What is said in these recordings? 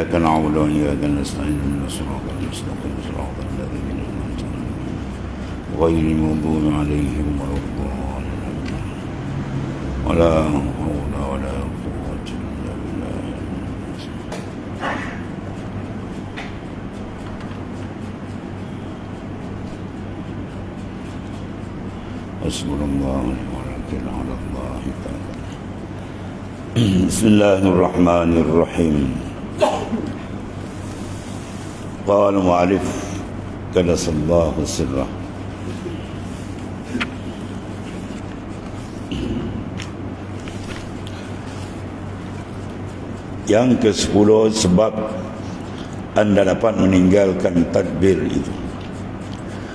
إياك نعبد وإياك نستعين اهدنا الصراط المستقيم صراط الذين أنعمت عليهم غير المغضوب عليهم ولا الضالين. ولا حول ولا قوة إلا بالله. حسبنا الله ونعم على الله تعالى. بسم الله الرحمن الرحيم. قال معرف كدس الله سره Yang ke sepuluh sebab anda dapat meninggalkan tadbir itu.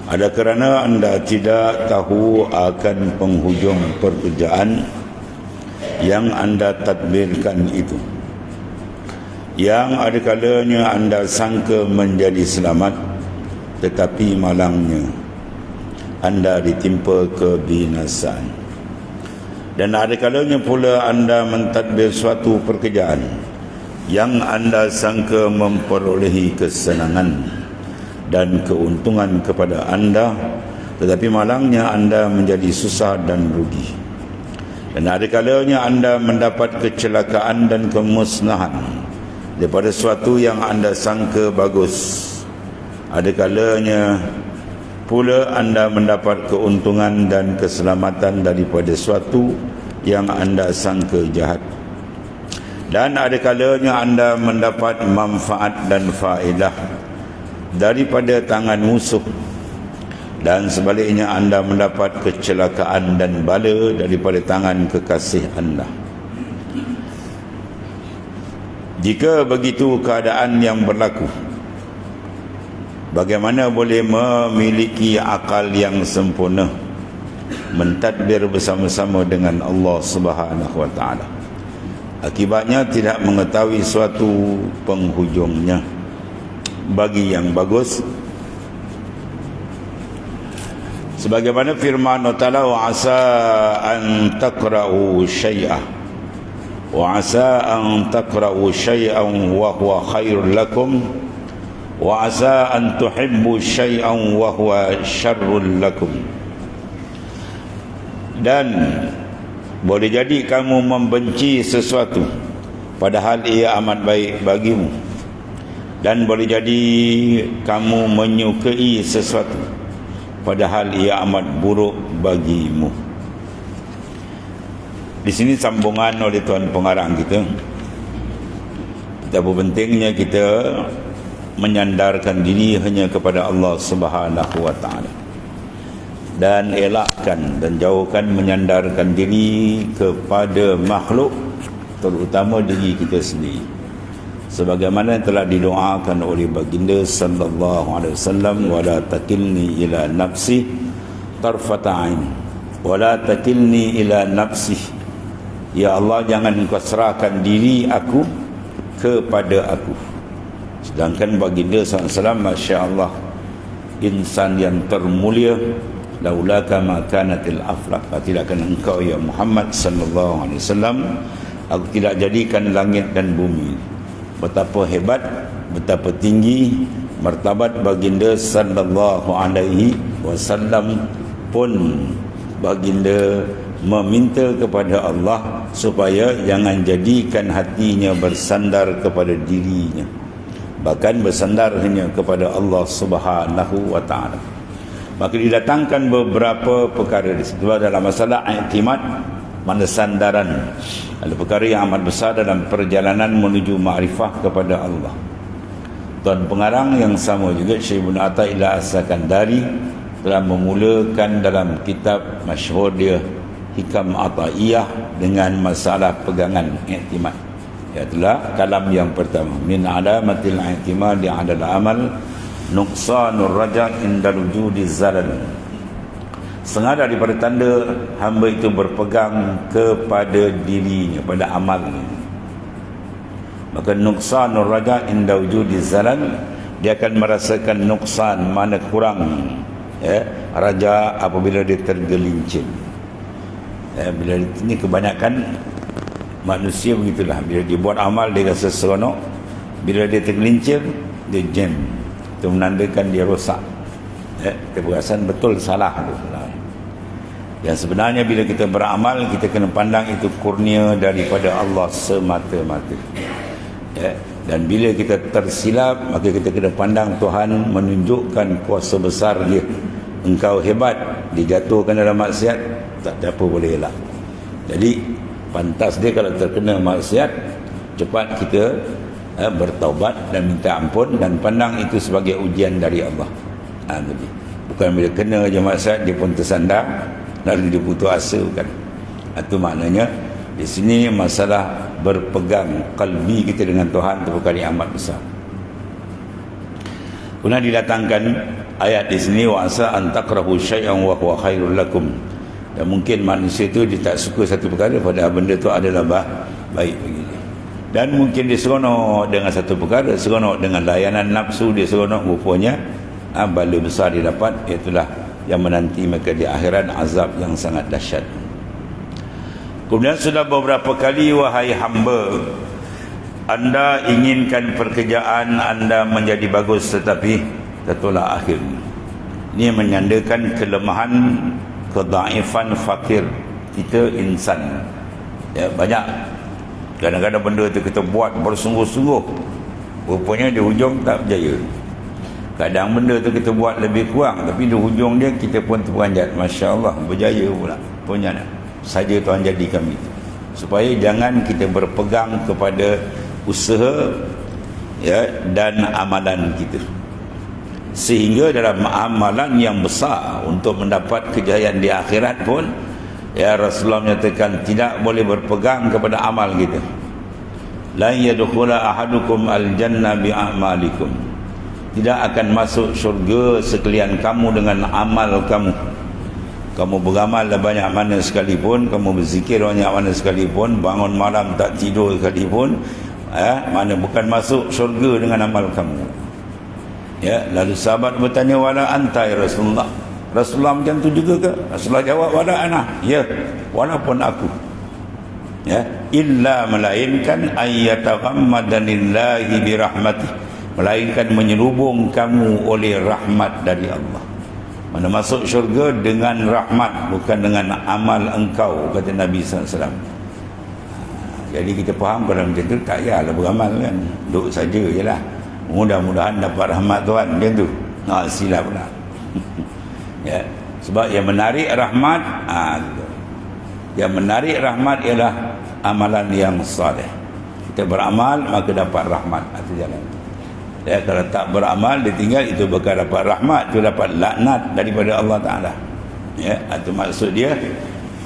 Ada kerana anda tidak tahu akan penghujung pekerjaan yang anda tadbirkan itu. Yang ada kalanya anda sangka menjadi selamat tetapi malangnya anda ditimpa kebinasaan. Dan ada kalanya pula anda mentadbir suatu pekerjaan yang anda sangka memperolehi kesenangan dan keuntungan kepada anda tetapi malangnya anda menjadi susah dan rugi dan ada kalanya anda mendapat kecelakaan dan kemusnahan daripada sesuatu yang anda sangka bagus ada kalanya pula anda mendapat keuntungan dan keselamatan daripada sesuatu yang anda sangka jahat. Dan ada kalanya anda mendapat manfaat dan faedah daripada tangan musuh. Dan sebaliknya anda mendapat kecelakaan dan bala daripada tangan kekasih anda jika begitu keadaan yang berlaku bagaimana boleh memiliki akal yang sempurna mentadbir bersama-sama dengan Allah Subhanahu taala? Akibatnya tidak mengetahui suatu penghujungnya. Bagi yang bagus sebagaimana firman Allah wa asa an taqra'u syai'a syai'an wa huwa khairul lakum wa asa an tuhibbu syai'an wa huwa syarrul lakum dan boleh jadi kamu membenci sesuatu padahal ia amat baik bagimu. Dan boleh jadi kamu menyukai sesuatu padahal ia amat buruk bagimu. Di sini sambungan oleh tuan pengarang kita. Betapa pentingnya kita menyandarkan diri hanya kepada Allah Subhanahu wa taala. Dan elakkan dan jauhkan menyandarkan diri kepada makhluk terutama diri kita sendiri. Sebagaimana yang telah didoakan oleh baginda sallallahu alaihi wasallam wala takilni ila nafsi tarfata ain. Wala takilni ila nafsi ya Allah jangan engkau serahkan diri aku kepada aku. Sedangkan baginda alaihi wasallam masya-Allah insan yang termulia laulaka ma kanatil aflaq. Tidak akan engkau ya Muhammad sallallahu alaihi wasallam. Aku tidak jadikan langit dan bumi. Betapa hebat betapa tinggi martabat baginda sallallahu alaihi wasallam pun baginda meminta kepada Allah supaya jangan jadikan hatinya bersandar kepada dirinya. Bahkan bersandar hanya kepada Allah Subhanahu wa taala. Maka didatangkan beberapa perkara di situ. Dalam masalah i'timad mana sandaran. Ada perkara yang amat besar dalam perjalanan menuju makrifah kepada Allah. Tuan pengarang yang sama juga Syekh Ibn Atta'illah As-Sakandari telah memulakan dalam kitab masyhur dia Hikam Atta'iyah dengan masalah pegangan i'timad. Iaitu kalam yang pertama. Min alamatil i'timad di adalah amal nuqsanur raja indal wujudi zalal. Setengah daripada tanda hamba itu berpegang kepada dirinya pada amalnya. Maka nuqsanur raja indal wujudi zalal dia akan merasakan nuqsan mana kurang ya. Raja apabila dia tergelincir ya, bila ini kebanyakan manusia begitulah. Bila dia buat amal dia rasa seronok. Bila dia tergelincir dia jam. Itu menandakan dia rosak. Eh, kita betul salah yang sebenarnya bila kita beramal kita kena pandang itu kurnia daripada Allah semata-mata. Ya. dan bila kita tersilap maka kita kena pandang Tuhan menunjukkan kuasa besar dia. Engkau hebat dijatuhkan dalam maksiat tak ada apa boleh elak jadi pantas dia kalau terkena maksiat cepat kita eh, bertaubat dan minta ampun dan pandang itu sebagai ujian dari Allah. Ha, bukan bila kena je maksiat dia pun tersandar lalu dia putus asa kan itu maknanya di sini masalah berpegang kalbi kita dengan Tuhan itu perkara yang amat besar. Kemudian didatangkan ayat di sini wa asa an takrahu syai'an wa huwa khairul lakum. Dan mungkin manusia itu dia tak suka satu perkara pada benda itu adalah bah, baik bagi dia. Dan mungkin dia seronok dengan satu perkara, seronok dengan layanan nafsu dia seronok rupanya ha, bala besar dia dapat itulah yang menanti mereka di akhirat azab yang sangat dahsyat. Kemudian sudah beberapa kali wahai hamba anda inginkan pekerjaan anda menjadi bagus tetapi tertolak akhir. Ini menyandakan kelemahan kedaifan fakir. Kita insan. Ya, banyak. Kadang-kadang benda itu kita buat bersungguh-sungguh. Rupanya di hujung tak berjaya. Kadang benda tu kita buat lebih kurang tapi di hujung dia kita pun terperanjat. Masya Allah berjaya pula. Punya saja Tuhan jadi kami supaya jangan kita berpegang kepada usaha ya dan amalan kita sehingga dalam amalan yang besar untuk mendapat kejayaan di akhirat pun ya Rasulullah menyatakan tidak boleh berpegang kepada amal kita. La yadkhula ahadukum al-jannah bi a'malikum tidak akan masuk syurga sekalian kamu dengan amal kamu. Kamu beramal banyak mana sekalipun kamu berzikir banyak mana sekalipun bangun malam tak tidur sekalipun eh, mana bukan masuk syurga dengan amal kamu ya lalu sahabat bertanya wala anta ya Rasulullah? Rasulullah macam tu juga ke? Rasulullah jawab wala ana. Ya walaupun aku. Ya illa melainkan ayyataghammadanillahi birahmatih. Melainkan menyelubung kamu oleh rahmat dari Allah. Mana masuk syurga dengan rahmat bukan dengan amal engkau kata Nabi SAW jadi kita faham kalau macam tu tak payahlah beramal kan. Duduk saja je lah mudah-mudahan dapat rahmat Tuhan macam tu. Ha, silap pula. Ya. sebab yang menarik rahmat ha, yang menarik rahmat ialah amalan yang salih kita beramal maka dapat rahmat. Itu jalan. Ya, kalau tak beramal dia tinggal itu bakal dapat rahmat itu dapat laknat daripada Allah Ta'ala. Ya, itu maksud dia.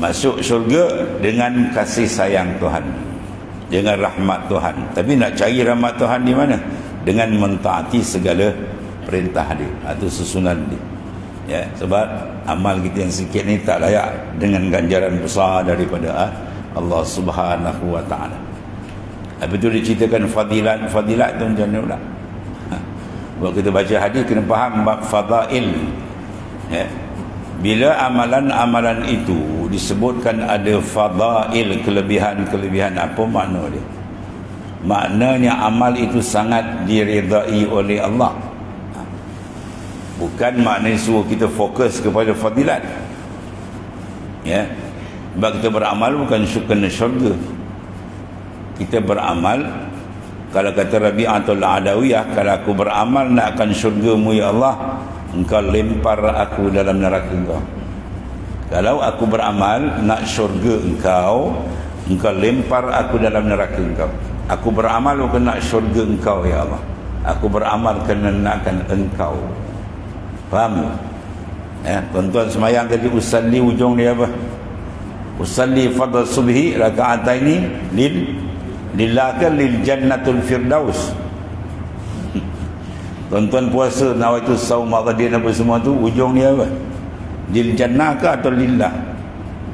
Masuk syurga dengan kasih sayang Tuhan. Dengan rahmat Tuhan. Tapi nak cari rahmat Tuhan di mana dengan mentaati segala perintah dia atau susunan dia ya, sebab amal kita yang sikit ni tak layak dengan ganjaran besar daripada ah, Allah Subhanahu Wa Ta'ala Habis itu diceritakan fadilat Fadilat tu macam mana kalau kita baca hadis kena faham bab fadail. Ya. Bila amalan-amalan itu disebutkan ada fadail kelebihan-kelebihan apa makna dia? Maknanya amal itu sangat diridai oleh Allah. Bukan maknanya suruh kita fokus kepada fadilat. Ya. Sebab kita beramal bukan syukur syurga. Kita beramal kalau kata Rabi'atul Adawiyah kalau aku beramal nak akan syurgamu ya Allah engkau lempar aku dalam neraka engkau kalau aku beramal nak syurga engkau engkau lempar aku dalam neraka engkau aku beramal nak syurga engkau ya Allah. Aku beramal kerana nakkan engkau. Faham? Ya tuan-tuan semayang tadi usalli ujung dia apa? Usalli fadl subhi raka'ataini lil lillaka lil jannatul firdaus? Tuan-tuan puasa nawaitu saum maghdin apa semua tu ujung dia apa? Lil jannah ke atau lillah?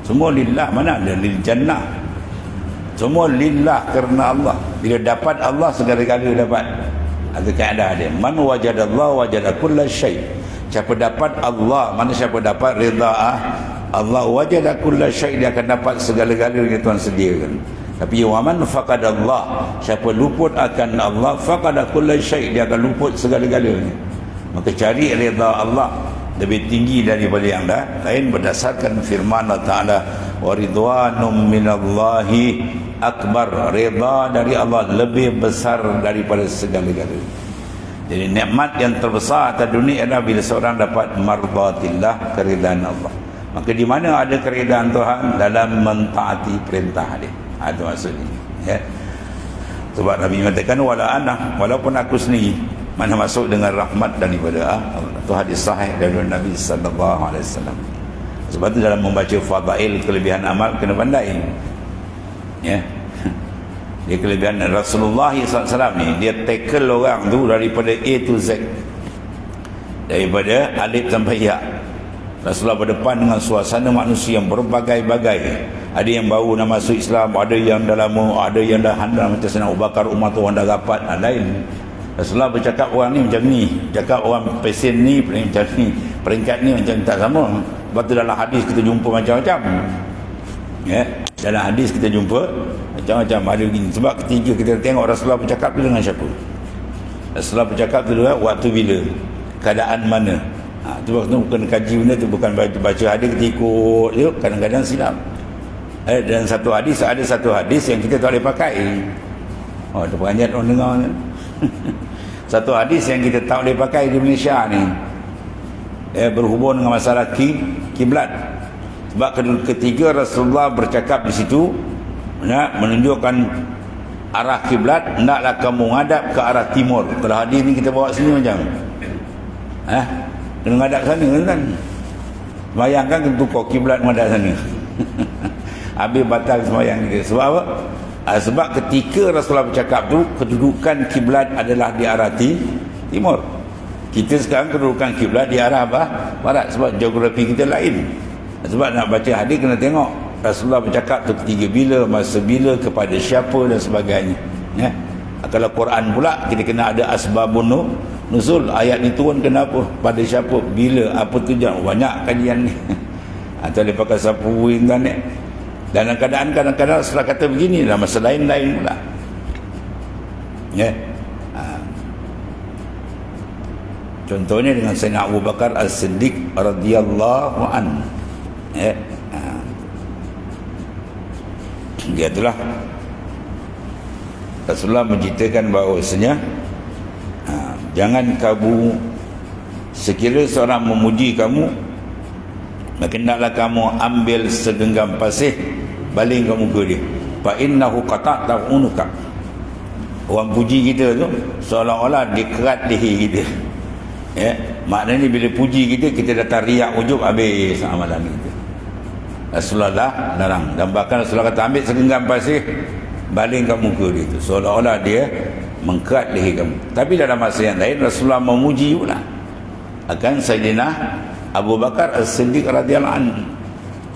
Semua lillah mana ada lil jannah semua lillah kerana Allah. Bila dapat Allah segala-galanya dapat. Ada kaedah dia. Man wajadallah wajada kulla syai. Siapa dapat Allah mana siapa dapat rida ah? Allah wajada kulla syai dia akan dapat segala-galanya tuan sediakan tapi waman faqadallah siapa luput akan Allah faqada kulli syai dia akan luput segala-galanya maka cari redha Allah lebih tinggi daripada yang dah lain berdasarkan firman Allah Taala wa ridwanum minallahi akbar. Redha dari Allah lebih besar daripada segala-galanya jadi nikmat yang terbesar atas dunia adalah bila seorang dapat mardatillah keridaan Allah. Maka di mana ada keridaan Tuhan? Dalam mentaati perintah dia. Ha, itu maksudnya. Ya. sebab Nabi mengatakan wala anak walaupun aku sendiri mana masuk dengan rahmat daripada Allah itu hadis sahih dari Nabi sallallahu alaihi wasallam sebab itu dalam membaca fadail kelebihan amal kena pandai. Ya. Dia kelebihan Rasulullah SAW ni dia tackle orang tu daripada A to Z. Daripada alif sampai ya. Rasulullah berdepan dengan suasana manusia yang berbagai-bagai. Ada yang baru nak masuk Islam ada yang dah lama ada yang dah handal macam Sayyidina Abu Bakar Umar tu orang dah rapat ha, lain. Rasulullah bercakap orang ni macam ni. Cakap orang pesen ni macam ni. Peringkat ni macam tak sama sebab tu dalam hadis kita jumpa macam-macam. Ya dalam hadis kita jumpa macam-macam. Ada begini sebab ketiga kita tengok Rasulullah bercakap tu dengan siapa? Rasulullah bercakap tu dengan waktu bila? Keadaan mana? Ha, tu waktu bukan kaji benda tu bukan baca, hadis kita ikut. Je kadang-kadang silap. Eh, dan satu hadis ada satu hadis yang kita tak boleh pakai. Oh ada orang dengar satu hadis yang kita tak boleh pakai di Malaysia ni eh, berhubung dengan masalah kiblat. Sebab ketiga Rasulullah bercakap di situ ya, menunjukkan arah kiblat hendaklah kamu menghadap ke arah timur. Kalau hadis ni kita bawa sini macam eh kena menghadap sana kan bayangkan kena tukar kiblat menghadap sana. Habis batal semayang kita. Sebab apa? Ha, sebab ketika Rasulullah bercakap tu kedudukan kiblat adalah di arah timur kita sekarang kedudukan kiblat di arah apa? barat sebab geografi kita lain. Sebab nak baca hadis kena tengok. Rasulullah bercakap tu ketiga bila masa bila kepada siapa dan sebagainya. Ya. Kalau Quran pula kita kena ada asbabun nuzul ayat ni turun kenapa pada siapa? Bila? Apa tujuan banyak kajian ni. Atau dia pakai sapu internet dalam keadaan kadang-kadang setelah kata begini dalam masa lain-lain pula. Ya. ha. Contohnya dengan Sayyidina Abu Bakar As-Siddiq radhiyallahu an. Ya. Ha. dia itulah. Rasulullah menceritakan bahawasanya ha, jangan kamu sekira seorang memuji kamu maka hendaklah kamu ambil segenggam pasir baling kamu ke dia. Fa innahu qata'ta unuka. Orang puji kita tu seolah-olah dia kerat leher kita ya maknanya bila puji kita kita datang riak ujub habis amalan kita. Rasulullah larang. Dan bahkan Rasulullah kata ambil segenggam pasir baling kamu ke dia tu. Seolah-olah dia mengkerat leher kamu. Tapi dalam masa yang lain Rasulullah memuji pula. Akan Sayyidina Abu Bakar As-Siddiq radhiyallahu anhu.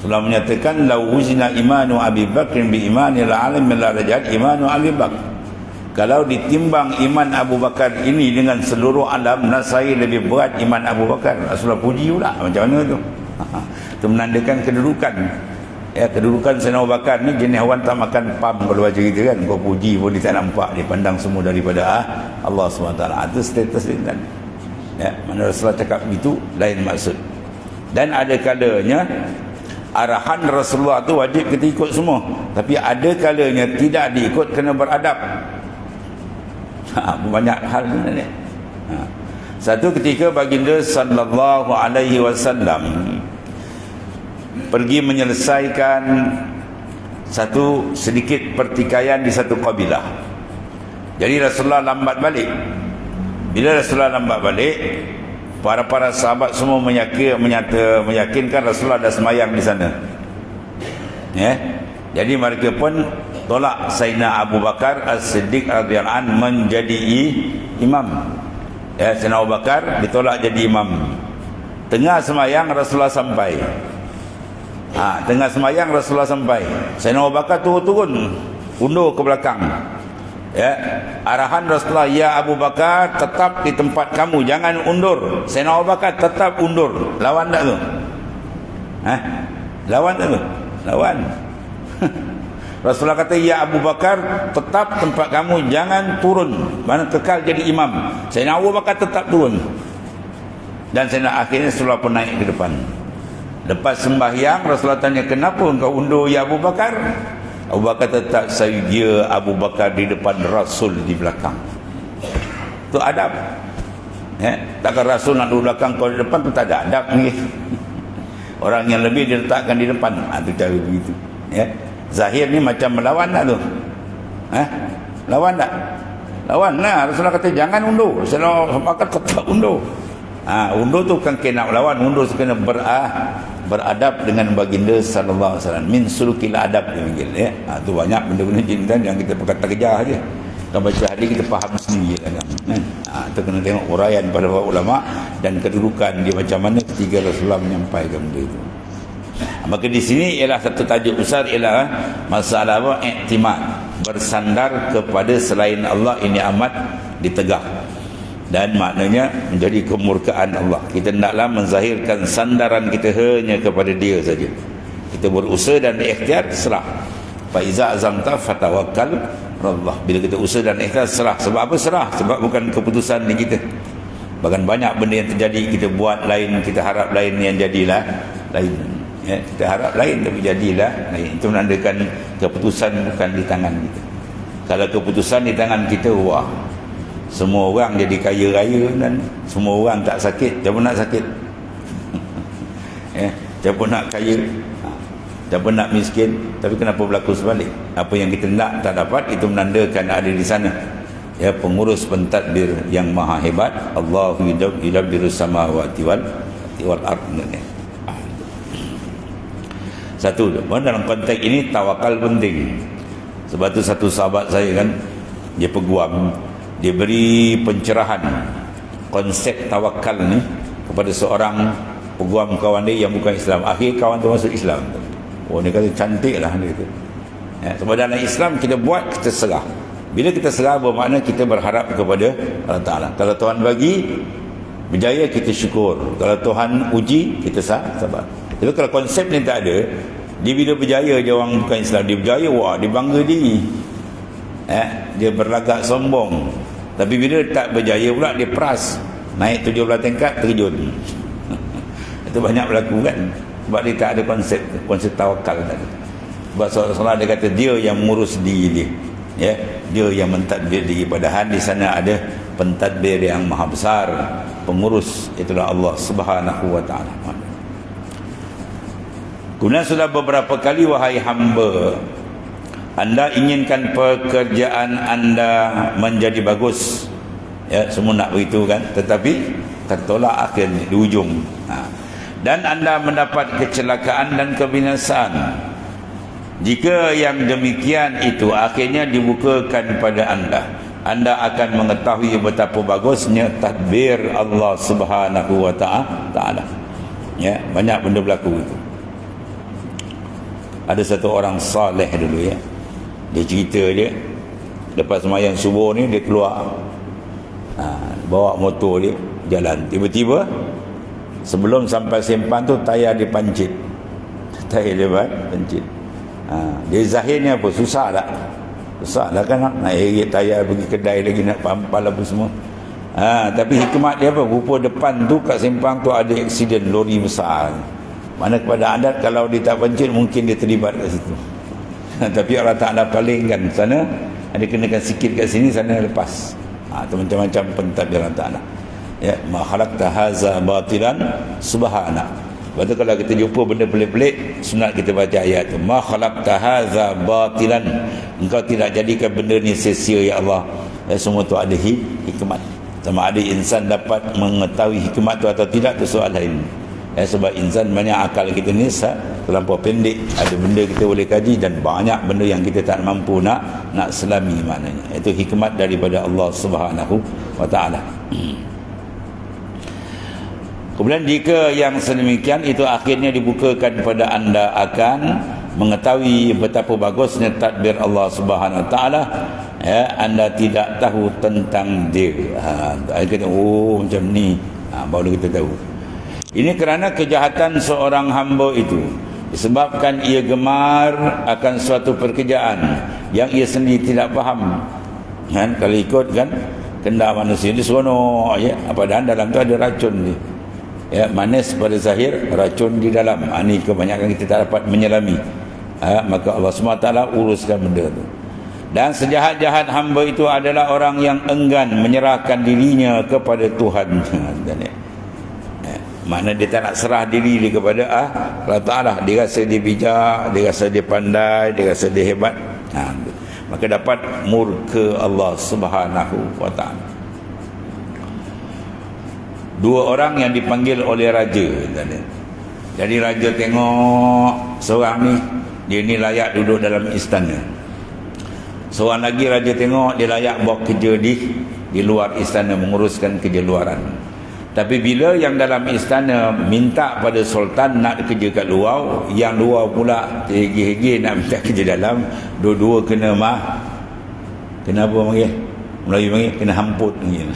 Telah menyatakan la wuzina imanu Abi Bakr bi imani al-alim la rajat imanu Abi Bakr kalau ditimbang iman Abu Bakar ini dengan seluruh alam nasai lebih berat iman Abu Bakar. Rasulullah puji pula macam mana tu? Itu menandakan kedudukan. Ya kedudukan Sayyidina Abu Bakar ni jenis hewan tak makan pam kalau baca kita kan. Kau puji pun dia tak nampak. Dia pandang semua daripada ah, Allah SWT. Itu status dia kan. Ya, mana Rasulullah cakap begitu lain maksud. Dan ada kalanya arahan Rasulullah tu wajib kita ikut semua. Tapi ada kalanya tidak diikut kena beradab ha, banyak hal sebenarnya ha. satu ketika baginda sallallahu alaihi wasallam pergi menyelesaikan satu sedikit pertikaian di satu kabilah jadi Rasulullah lambat balik bila Rasulullah lambat balik, para-para sahabat semua meyakin, menyata, meyakinkan Rasulullah ada semayang di sana. Ya. Jadi mereka pun tolak Sayyidina Abu Bakar As-Siddiq radhiyallahu an menjadi imam. Ya, Sayyidina Abu Bakar ditolak jadi imam. Tengah semayang Rasulullah sampai. Ha, tengah semayang Rasulullah sampai. Sayyidina Abu Bakar turun-turun undur ke belakang ya arahan Rasulullah ya Abu Bakar tetap di tempat kamu jangan undur Sayyidina Abu Bakar tetap undur lawan tak tu ha lawan tak tu lawan Rasulullah kata ya Abu Bakar tetap tempat kamu jangan turun. Mana kekal jadi imam. Sayyidina Abu Bakar tetap turun. Dan Sayyidina akhirnya Rasulullah pun naik ke depan. Lepas sembahyang Rasulullah tanya kenapa engkau undur ya Abu Bakar? Abu Bakar tetap saya dia Abu Bakar di depan Rasul di belakang. Itu adab. Ya takkan Rasul nak duduk belakang kau di depan tu tak ada adab ni orang yang lebih diletakkan di depan. Itu cara begitu. Ya Zahir ni macam melawan tak tu? Eh? Lawan tak? Lawan lah. Rasulullah kata jangan undur. Rasulullah kata tetap undur. Ha, undur tu bukan kena melawan. Undur tu kena berah, beradab dengan baginda sallallahu alaihi wasallam. Min sulukil adab dia panggil. Ya? Ha, tu banyak benda-benda jin kan yang kita perkata kejar je. Kalau baca hadis kita faham sendiri kan. kan? Ha, tu kena tengok uraian pada ulama dan kedudukan dia macam mana ketika Rasulullah menyampaikan benda itu. Maka di sini ialah satu tajuk besar ialah masalah apa? Iktimad. Bersandar kepada selain Allah ini amat ditegak. Dan maknanya menjadi kemurkaan Allah. Kita hendaklah menzahirkan sandaran kita hanya kepada dia saja. Kita berusaha dan ikhtiar serah. Fa iza azamta fatawakkal Allah. Bila kita usaha dan ikhtiar serah. Sebab apa serah? Sebab bukan keputusan di kita. Bahkan banyak benda yang terjadi kita buat lain, kita harap lain yang jadilah lain ya, kita harap lain tapi jadilah lain. Itu menandakan keputusan bukan di tangan kita. Kalau keputusan di tangan kita wah semua orang jadi kaya raya dan semua orang tak sakit siapa nak sakit? Ya, siapa nak kaya? Ha, siapa nak miskin? Tapi kenapa berlaku sebalik? Apa yang kita nak tak dapat itu menandakan ada di sana. Ya pengurus pentadbir yang maha hebat Allahu yudabbiru samawati wal ardh satu tu. Dalam konteks ini tawakal penting. Sebab tu satu sahabat saya kan dia peguam, dia beri pencerahan konsep tawakal ni kepada seorang peguam kawan dia yang bukan Islam. Akhir kawan tu masuk Islam. Oh dia kata cantik lah dia kata. Ya, sebab dalam Islam kita buat kita serah. Bila kita serah bermakna kita berharap kepada Allah Taala. Kalau Tuhan bagi berjaya kita syukur. Kalau Tuhan uji kita sabar. Tapi kalau konsep ni tak ada, dia bila berjaya dia orang bukan Islam, dia berjaya, wah, dia bangga diri. Eh, dia berlagak sombong. Tapi bila tak berjaya pula, dia peras. Naik tujuh belah tingkat, terjun. Itu banyak berlaku kan. Sebab dia tak ada konsep, konsep tawakal tadi. Sebab seolah-olah dia kata, dia yang mengurus diri dia. Ya, dia yang mentadbir diri padahal di sana ada pentadbir yang maha besar pengurus itulah Allah Subhanahu wa taala Kemudian sudah beberapa kali wahai hamba anda inginkan pekerjaan anda menjadi bagus. Ya semua nak begitu kan? Tetapi tertolak akhirnya di ujung. Ha. dan anda mendapat kecelakaan dan kebinasaan. Jika yang demikian itu akhirnya dibukakan pada anda anda akan mengetahui betapa bagusnya tadbir Allah Subhanahu wa taala. Ya banyak benda berlaku itu ada satu orang saleh dulu ya. Dia cerita dia lepas semayang subuh ni dia keluar. Ha, bawa motor dia jalan. Tiba-tiba sebelum sampai simpan tu tayar dia pancit. Tayar dia pancit. Ha, dia zahirnya apa? Susah tak? Susah lah kan nak erit tayar pergi kedai lagi nak pampal apa semua. Ha, tapi hikmat dia apa? Rupa depan tu kat simpang tu ada aksiden lori besar mana kepada adat kalau dia tak pencet mungkin dia terlibat kat situ. Tapi orang tak ada palingkan sana ada kenakan sikit kat sini sana lepas. Ha, itu macam-macam pentadbir Allah Ta'ala. Ya, ma khalaqta haza batilan subhana. Lepas tu kalau kita jumpa benda pelik-pelik, sunat kita baca ayat tu. Ma khalaqta haza batilan. Engkau tidak jadikan benda ni sia-sia ya Allah. Ya, semua tu ada hikmat. Sama ada insan dapat mengetahui hikmat tu atau tidak tu soal lain eh, sebab insan banyak akal kita ni terlampau pendek. Ada benda kita boleh kaji dan banyak benda yang kita tak mampu nak nak selami maknanya. Itu hikmat daripada Allah Subhanahu wa taala. Kemudian jika yang sedemikian itu akhirnya dibukakan kepada anda akan mengetahui betapa bagusnya tadbir Allah Subhanahu Wa Taala. Ya anda tidak tahu tentang dia. Ha kita oh macam ni. Ha, baru kita tahu ini kerana kejahatan seorang hamba itu disebabkan ia gemar akan suatu pekerjaan yang ia sendiri tidak faham. Kan? Kalau ikut kan kendak manusia ni seronok ya. Padahal dalam tu ada racun ni. Ya manis pada zahir racun di dalam. Ha, ni kebanyakan kita tak dapat menyelami. Ha, maka Allah SWT uruskan benda tu. Dan sejahat-jahat hamba itu adalah orang yang enggan menyerahkan dirinya kepada Tuhan. Ya. Mana dia tak nak serah diri dia kepada ah, Allah Ta'ala. Dia rasa dia bijak, dia rasa dia pandai, dia rasa dia hebat. Ha, maka dapat murka Allah Subhanahu wa Ta'ala. Dua orang yang dipanggil oleh raja. Jadi raja tengok seorang ni, dia ni layak duduk dalam istana. Seorang lagi raja tengok dia layak buat kerja di di luar istana menguruskan kerja luaran. Tapi bila yang dalam istana minta pada sultan nak kerja kat luar, yang luar pula hegi-hegi nak minta kerja dalam, dua-dua kena mah. Kenapa panggil? Melayu panggil kena hamput panggil.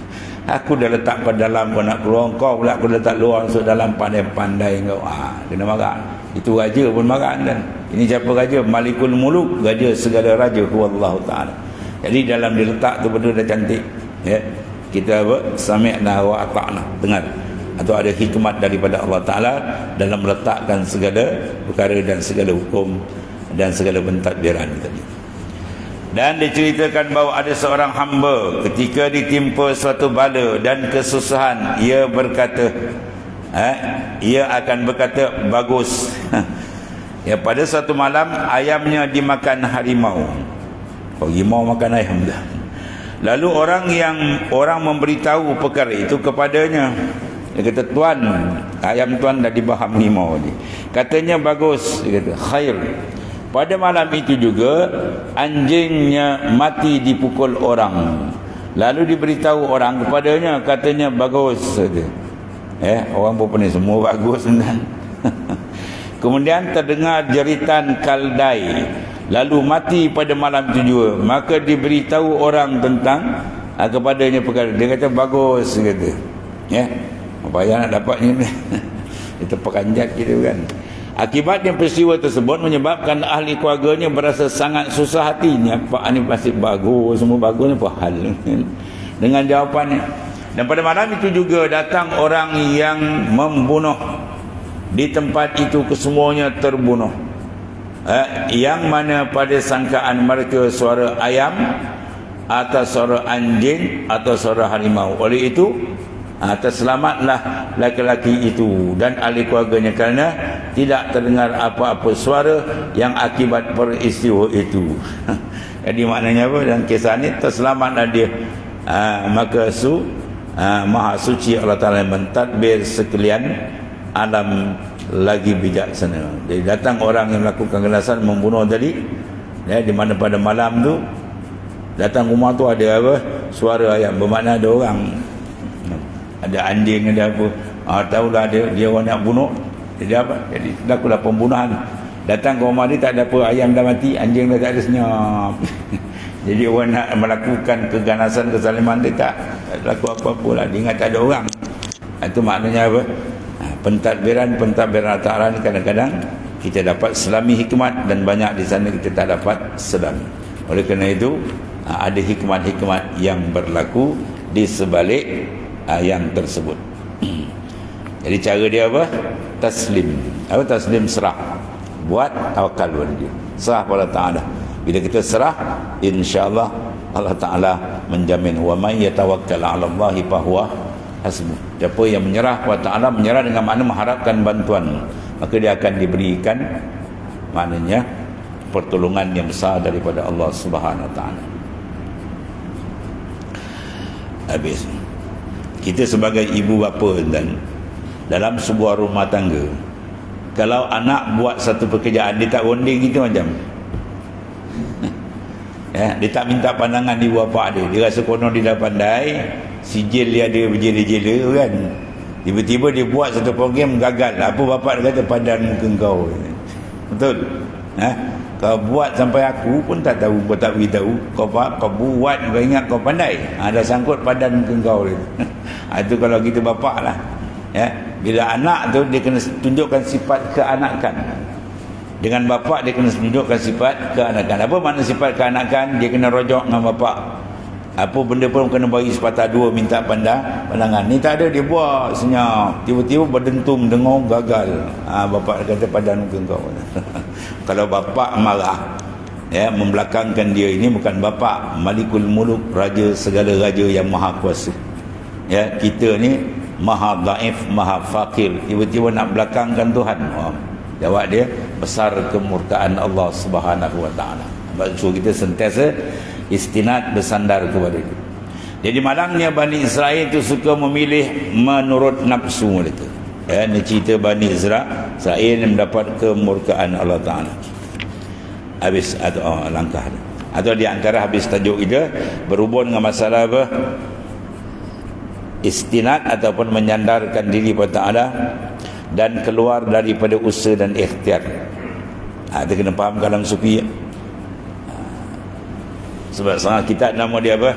Aku dah letak pada dalam kau nak keluar kau pula aku letak luar masuk dalam pandai-pandai kau. Ah, kena marah. Itu raja pun marah dan ini siapa raja? Malikul Muluk, raja segala raja Allah taala. Jadi dalam diletak tu betul dah cantik. Ya. Kita apa? Sami'na wa ata'na. Dengar. Atau ada hikmat daripada Allah taala dalam meletakkan segala perkara dan segala hukum dan segala pentadbiran tadi. Dan diceritakan bahawa ada seorang hamba ketika ditimpa suatu bala dan kesusahan ia berkata eh, ia akan berkata bagus Ya pada satu malam ayamnya dimakan harimau. Harimau makan ayam dah. Lalu orang yang orang memberitahu perkara itu kepadanya. Dia kata tuan, ayam tuan dah dibaham harimau ni. Katanya bagus, dia kata khair. Pada malam itu juga anjingnya mati dipukul orang. Lalu diberitahu orang kepadanya katanya bagus saja. Eh, orang pun ni semua bagus Kemudian terdengar jeritan kaldai Lalu mati pada malam itu juga Maka diberitahu orang tentang uh, Kepadanya perkara Dia kata bagus kata. Ya Apa yang nak dapatnya Itu pekanjat kita kan Akibatnya peristiwa tersebut menyebabkan ahli keluarganya berasa sangat susah hatinya. Pak ini pasti bagus, semua bagus, apa hal? Dengan jawapannya. Dan pada malam itu juga datang orang yang membunuh di tempat itu kesemuanya terbunuh eh, yang mana pada sangkaan mereka suara ayam atau suara anjing atau suara harimau. Oleh itu atas selamatlah laki-laki itu dan ahli keluarganya kerana tidak terdengar apa-apa suara yang akibat peristiwa itu. Jadi maknanya apa? Dalam kisah ini terselamatlah dia. Ha, maka su ha, maha suci Allah Ta'ala mentadbir sekalian alam lagi bijaksana. Jadi datang orang yang melakukan keganasan membunuh tadi ya di mana pada malam tu datang rumah tu ada apa? Suara ayam bermakna ada orang. Ada anjing ada apa? Ah tahulah dia dia orang nak bunuh. Jadi apa? Jadi lakulah pembunuhan. Datang ke rumah dia tak ada apa ayam dah mati, anjing dah tak ada senyap. Jadi orang nak melakukan keganasan kesaliman dia tak, tak laku apa-apa lah. Dia ingat tak ada orang. Itu maknanya apa? Pentadbiran-pentadbiran ni kadang-kadang kita dapat selami hikmat dan banyak di sana kita tak dapat selami. Oleh kerana itu ha, ada hikmat-hikmat yang berlaku di sebalik ha, yang tersebut. Jadi cara dia apa? taslim. Apa taslim? Serah. Buat tawakal pada dia. Serah pada Ta'ala. Bila kita serah insyaAllah Allah Ta'ala menjamin wa man yatawakkal ala Allahi fahuwa hasbu. Siapa yang menyerah kepada Ta'ala menyerah dengan makna mengharapkan bantuan maka dia akan diberikan maknanya pertolongan yang besar daripada Allah Subhanahu Ta'ala. Habis. Kita sebagai ibu bapa dan dalam sebuah rumah tangga kalau anak buat satu pekerjaan dia tak ronding itu macam ya, dia tak minta pandangan ibu bapa dia dia rasa konon dia dah pandai sijil dia ada berjela-jela kan. Tiba-tiba dia buat satu program gagal. Apa bapak dia kata padan muka kau. Betul? Ha? kau buat sampai aku pun tak tahu kau tak beritahu. Kau, kau buat kau ingat kau pandai. Ha, dah sangkut padan muka kau ha, itu kalau kita bapak lah. Ya? Bila anak tu dia kena tunjukkan sifat keanakan. Dengan bapa dia kena tunjukkan sifat keanakan. Apa makna sifat keanakan? Dia kena rojok dengan bapa apa benda pun kena bagi sepatah dua minta pandang pandangan. Ni tak ada dia buat senyap. Tiba-tiba berdentum dengung gagal. Ha, bapak kata padan muka kau. Kalau bapak marah ya membelakangkan dia ini bukan bapak malikul muluk raja segala raja yang maha kuasa. Ya kita ni maha daif maha fakir. Tiba-tiba nak belakangkan Tuhan. Oh, jawab dia besar kemurkaan Allah Subhanahu wa taala. Kita sentiasa istinad bersandar kepada itu. Jadi malangnya Bani Israel itu suka memilih menurut nafsu mereka. Ya, ini cerita Bani Israel. Israel mendapat kemurkaan Allah Ta'ala. Habis atau oh, langkah. Atau di antara habis tajuk kita berhubung dengan masalah apa? Istinad ataupun menyandarkan diri kepada Ta'ala dan keluar daripada usaha dan ikhtiar. Ha, kita kena faham dalam sufi sebab sangat kita nama dia apa?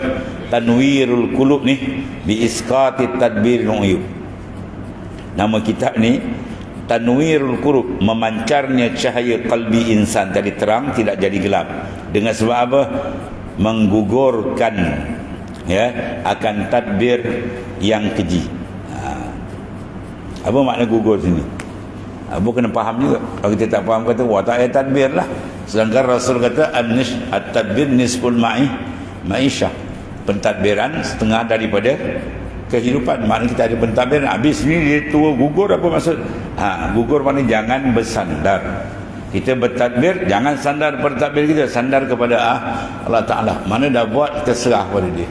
Tanwirul qulub ni bi isqati tadbir uyub nama kitab ni tanwirul qulub memancarnya cahaya kalbi insan. Jadi terang tidak jadi gelap. Dengan sebab apa? Menggugurkan ya akan tadbir yang keji. Ha. apa makna gugur sini Abu ha, kena faham juga kalau kita tak faham kata wah tak ada tadbir lah Sedangkan Rasul kata at-tadbir nisful ma'i ma'isyah. Pentadbiran setengah daripada kehidupan. Maknanya kita ada pentadbiran habis ni dia tua gugur apa maksud? Ha, gugur maknanya jangan bersandar. Kita bertadbir jangan sandar bertadbir kita, sandar kepada ah, Allah Taala. Mana dah buat kita serah pada dia.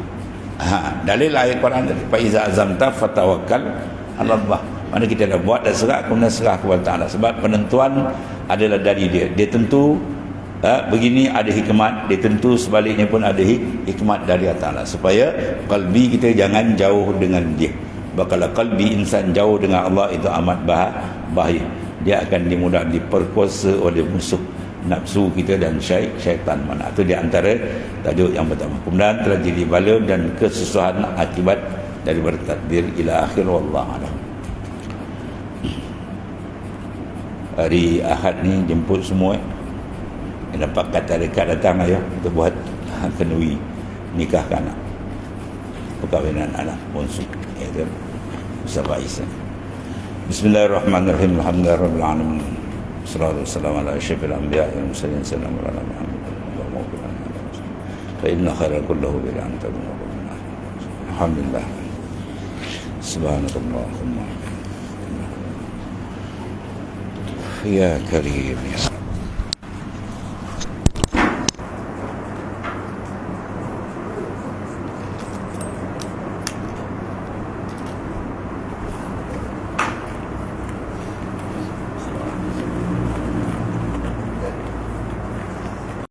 Ha, dalil ayat Quran fa iza azamta fatawakkal 'ala Allah. Mana kita dah buat dah serah kemudian serah kepada Taala sebab penentuan adalah dari dia. Dia tentu ha, begini ada hikmat dia tentu sebaliknya pun ada hikmat dari Allah. Supaya kalbi kita jangan jauh dengan dia. Bakal kalbi insan jauh dengan Allah itu amat bah bahaya. Dia akan dimudah diperkuasa oleh musuh nafsu kita dan syaitan mana. Itu di antara tajuk yang pertama. Kemudian telah jadi bala dan kesusahan akibat dari bertadbir ila akhir. Wallahu alam hari Ahad ni jemput semua eh. Yang dapat kata dekat datang ayo kita buat kenui nikahkan anak. Perkahwinan anak bongsu iaitu Mustafa Isa Bismillahirrahmanirrahim Alhamdulillahirabbil alamin Salatu wassalamu ala asyrafil anbiya wal mursalin sallallahu ala Muhammad fa inna khairal kullahu bil anta Alhamdulillah. Subhanallahumma Ya Karim Ya